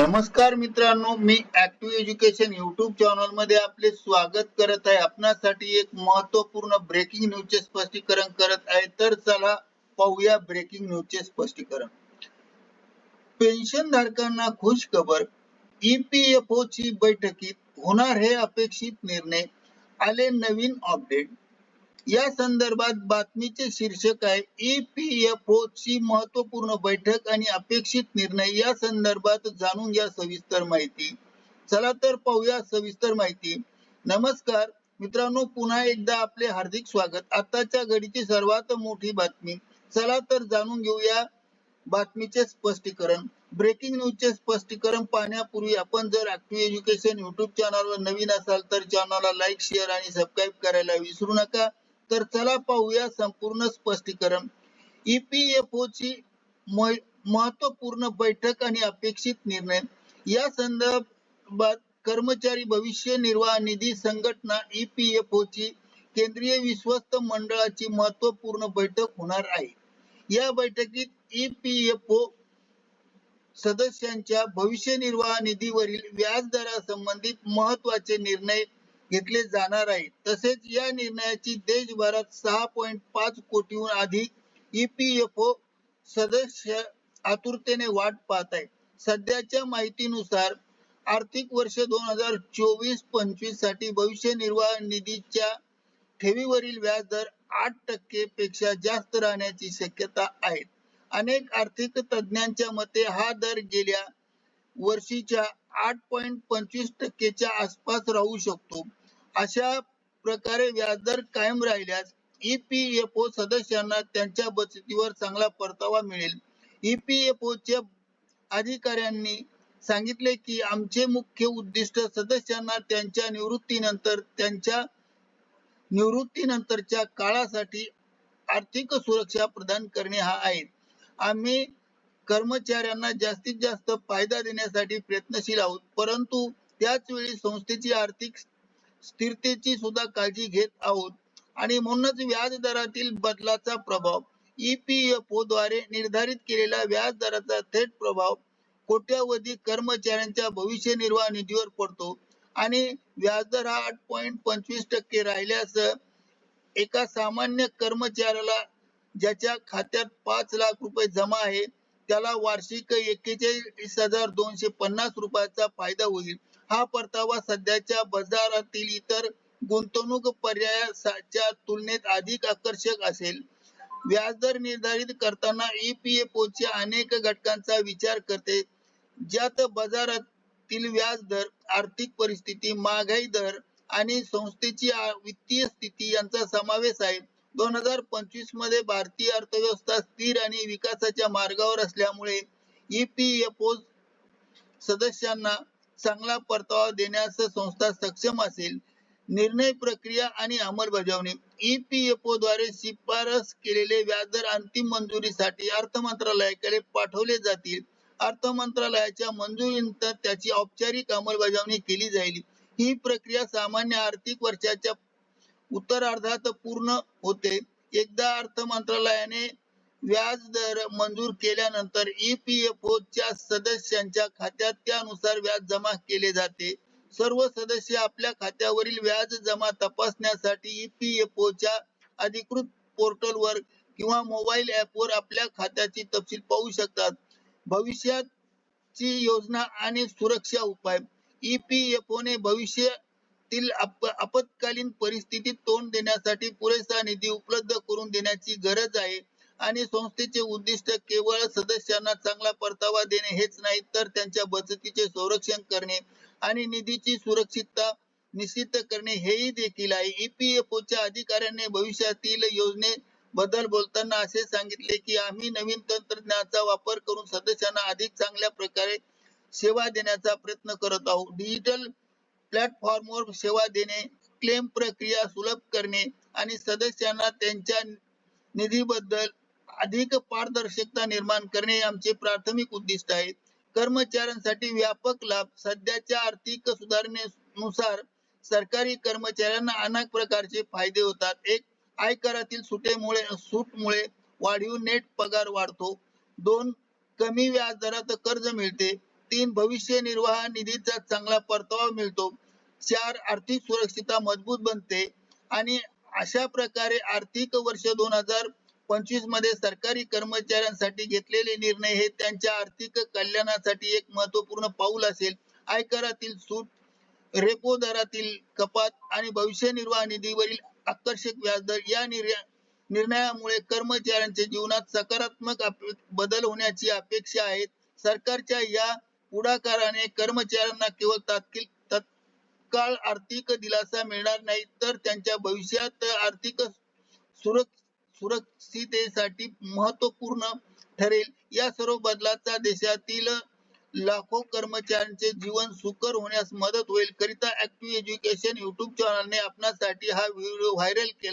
नमस्कार मित्रांनो मी ऍक्टिव्ह एज्युकेशन युट्यूब चॅनलमध्ये आपले स्वागत करत आहे. आपणासाठी एक महत्त्वपूर्ण ब्रेकिंग न्यूजचे स्पष्टीकरण करत आहे. तर चला पाहूया ब्रेकिंग न्यूजचे स्पष्टीकरण. पेन्शन धारकांना खुश खबर ईपीएफओ ची बैठकीत होणार हे अपेक्षित निर्णय आले नवीन अपडेट या संदर्भात बातमीचे शीर्षक आहे ईपीएफओ ची महत्त्वपूर्ण बैठक आणि अपेक्षित निर्णय या संदर्भात जाणून घ्या सविस्तर माहिती. चला तर पाहूया सविस्तर माहिती. नमस्कार मित्रांनो पुन्हा एकदा आपले हार्दिक स्वागत. आताच्या घडीची सर्वात मोठी बातमी. चला तर जाणून घेऊया बातमीचे स्पष्टीकरण. ब्रेकिंग न्यूजचे स्पष्टीकरण पाहण्यापूर्वी आपण जर ऍक्टिव्ह एज्युकेशन युट्यूब चॅनलवर नवीन असाल तर चॅनलला लाईक शेअर आणि सबस्क्राईब करायला विसरू नका. तर चला पाहूया संपूर्ण स्पष्टीकरण. ईपीएफओ ची महत्त्वपूर्ण बैठक आणि अपेक्षित निर्णय. या संदर्भात कर्मचारी भविष्य निर्वाह निधी संघटना ईपीएफओ ची केंद्रीय विश्वस्त मंडळाची महत्त्वपूर्ण बैठक होणार आहे. या बैठकीत ईपीएफओ सदस्यांच्या भविष्य निर्वाह निधीवरील व्याज दरासंबंधित महत्त्वाचे निर्णय घेतले जाणार आहे. तसेच या निर्णयाची देशभरात सहा पॉईंट पाच कोटीहून अधिक ईपीएफओ सदस्य आतुरतेने वाट पाहत आहेत सध्याच्या माहितीनुसार आर्थिक वर्ष दोन हजार चोवीस पंचवीससाठी भविष्य निर्वाह निधीच्या ठेवीवरील व्याज दर आठ टक्के पेक्षा जास्त राहण्याची शक्यता आहे. अनेक आर्थिक तज्ञांच्या मते हा दर गेल्या वर्षीच्या आठ पॉईंट पंचवीस टक्केच्या आसपास राहू शकतो. अशा प्रकारे व्याजदर कायम राहिल्यास ईपीएफओ सदस्यांना त्यांच्या बचतीवर चांगला परतावा मिळेल. ईपीएफओ च्या अधिकाऱ्यांनी सांगितले की आमचे मुख्य उद्दिष्ट सदस्यांना त्यांच्या निवृत्तीनंतर त्यांच्या निवृत्तीनंतरच्या काळासाठी आर्थिक सुरक्षा प्रदान करणे हा आहे. आम्ही कर्मचाऱ्यांना जास्तीत जास्त फायदा देण्यासाठी प्रयत्नशील आहोत परंतु त्याच वेळी संस्थेची आर्थिक स्थिरतेची सुद्धा काळजी घेत आहोत. आणि म्हणूनच व्याज दरातील बदलाचा प्रभाव ईपीएफओ द्वारे निर्धारित केलेला व्याज दराचा थेट प्रभाव कोट्यावधी कर्मचाऱ्यांच्या भविष्य निर्वाह निधीवर पडतो. आणि व्याजदर हा आठ पॉईंट पंचवीस टक्के राहिल्यास एका सामान्य कर्मचाऱ्याला ज्याच्या खात्यात पाच लाख रुपये जमा आहे त्याला वार्षिक एक्केचाळीस हजार दोनशे पन्नास रुपयाचा फायदा होईल. हा परतावा सध्याच्या बाजारातील इतर गुंतवणूक पर्यायाच्या तुलनेत अधिक आकर्षक असेल. व्याजदर निर्धारित करताना ईपीएफओ च्या अनेक घटकांचा विचार करते ज्यात बाजारातील व्याज दर आर्थिक परिस्थिती महागाई दर आणि संस्थेची वित्तीय स्थिती यांचा समावेश आहे. दोन हजार पंचवीसमध्ये भारतीय अर्थव्यवस्था स्थिर आणि विकासाच्या मार्गावर असल्यामुळे ईपीएफओ सदस्यांना चांगला परतावा देण्यास संस्था सक्षम असेल. निर्णय प्रक्रिया आणि अंमलबजावणी. ईपीएफओ द्वारे शिफारस केलेले व्याजदर अंतिम मंजुरीसाठी अर्थ मंत्रालयाकडे पाठवले जातील. अर्थ मंत्रालयाच्या मंजुरीनंतर त्याची औपचारिक अंमलबजावणी केली जाईल. ही प्रक्रिया सामान्य आर्थिक वर्षाच्या उत्तर अर्धात पूर्ण होते. एकदा अर्थ मंत्रालयाने व्याज दर मंजूर केल्यानंतर ईपीएफओ च्या सदस्यांच्या खात्यात त्यानुसार व्याज जमा केले जाते. सर्व सदस्य आपल्या खात्यावरील व्याज जमा तपासण्यासाठी ईपीएफओ च्या अधिकृत पोर्टलवर किंवा मोबाईल ऍप वर आपल्या खात्याची तपशील पाहू शकतात. भविष्याची योजना आणि सुरक्षा उपाय. ईपीएफओ ने भविष्य आप आपत्कालीन परिस्थितीत तोंड देण्यासाठी पुरेसा निधी उपलब्ध करून देण्याची गरज आहे. आणि संस्थेचे उद्दिष्ट केवळ सदस्यांना चांगला परतावा देणे हेच नाही तर त्यांच्या बचतीचे संरक्षण करणे आणि निधीची सुरक्षितता निश्चित करणे हेही देखील आहे. ईपीएफओ च्या अधिकाऱ्यांनी भविष्यातील योजने बद्दल बोलताना असे सांगितले की आम्ही नवीन तंत्रज्ञानाचा वापर करून सदस्यांना अधिक चांगल्या प्रकारे सेवा देण्याचा प्रयत्न करत आहोत. डिजिटल प्लॅटफॉर्मवर सेवा देणे क्लेम प्रक्रिया सुलभ करणे आणि सदस्यांना त्यांच्या निधीबद्दल अधिक पारदर्शकता निर्माण करणे आमचे प्राथमिक उद्दिष्ट आहे कर्मचाऱ्यांसाठी व्यापक लाभ सध्याच्या आर्थिक सुधारणेनुसार सरकारी कर्मचाऱ्यांना अनेक प्रकारचे फायदे होतात. एक आयकरातील सुटेमुळे सूटमुळे वाढीव नेट पगार वाढतो. दोन कमी व्याजदरात कर्ज मिळते. तीन भविष्य निर्वाह निधीचा चांगला परतावा मिळतो. चार आर्थिक सुरक्षितता मजबूत बनते आणि अशा प्रकारे आर्थिक वर्ष दोन हजार पंचवीसमध्ये सरकारी कर्मचाऱ्यांसाठी घेतलेले निर्णय हे त्यांच्या आर्थिक कल्याणासाठी एक महत्त्वपूर्ण पाऊल असेल. आयकरातील सूट रेपो दरातील कपात आणि भविष्य निर्वाह निधीवरील आकर्षक व्याजदर या निर्णयामुळे कर्मचाऱ्यांच्या जीवनात सकारात्मक बदल होण्याची अपेक्षा आहे. सरकारच्या या पुढाकाराने कर्मचाऱ्यांना केवळ तात्किल तत्काळ आर्थिक दिलासा मिळणार नाही तर त्यांच्या भविष्यात आर्थिक सुरक्षितेसाठी महत्त्वपूर्ण ठरेल. या सर्व बदलाचा देशातील लाखो कर्मचाऱ्यांचे जीवन सुकर होण्यास मदत होईल. करिता ऍक्टिव्ह एज्युकेशन युट्यूब चॅनलने आपणासाठी हा व्हिडिओ व्हायरल केला.